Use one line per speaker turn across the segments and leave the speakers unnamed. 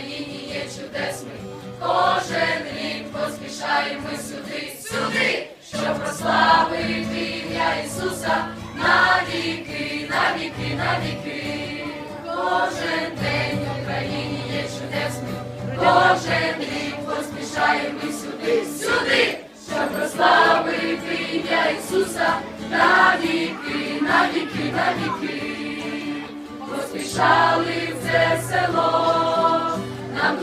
Україні є чудесний. Кожен рік поспішаємо сюди, сюди, щоб прославити ім'я Ісуса на віки, на віки, на віки. Кожен день в Україні є чудесний. Кожен рік поспішаємо сюди, сюди, щоб прославити ім'я Ісуса на віки, на віки, на віки. Поспішали в це село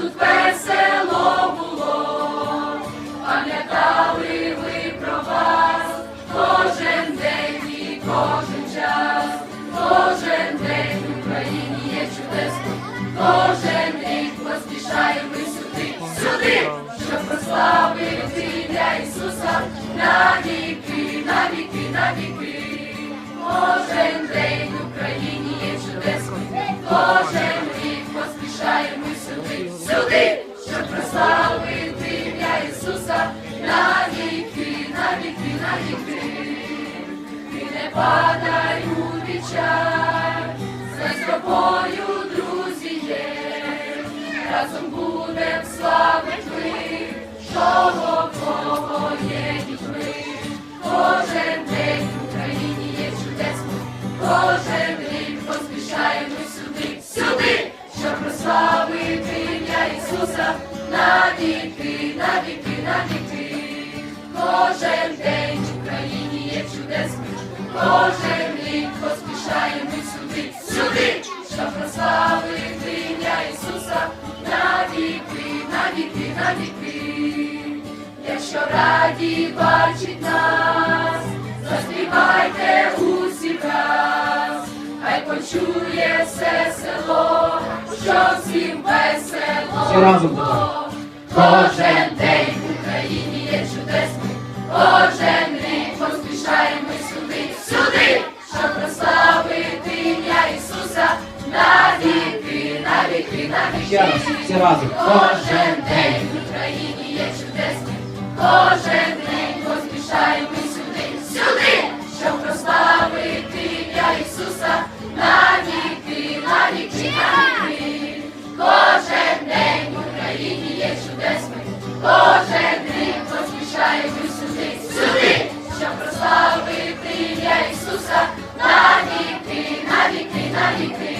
тут весело було, пам'ятали ви про вас. Кожен день і кожен час, кожен день в Україні є чудесно, кожен рік поспішаємо сюди, сюди, щоб прославити ім'я Ісуса. Навіки, навіки, навіки. Щоб прославити Ісуса навіки, на віки, і не падай у вічай, тобою, друзі, є, разом будем славити ми, того, Ісуса. Навіки, навіки, навіки. Кожен день в Україні є чудесно, кожен рік поспішаємо сюди, сюди, щоб прославити ім'я Ісуса. Навіки, навіки, навіки. Якщо раді бачить нас, заспівайте усі раз, хай почує все село, що всім весело. Разом тепер. Кожен день в Україні є чудесний, кожен день поспішаємо сюди, сюди, щоб прославити ім'я Ісуса навіки, навіки, навіки. Ще раз, всі
разом. Кожен
день в Україні є чудесний, кожен Україні є чудесний, кожен день поспішаємо сюди, сюди, щоб прославити ім'я Ісуса. Навіки, на віки, на віки.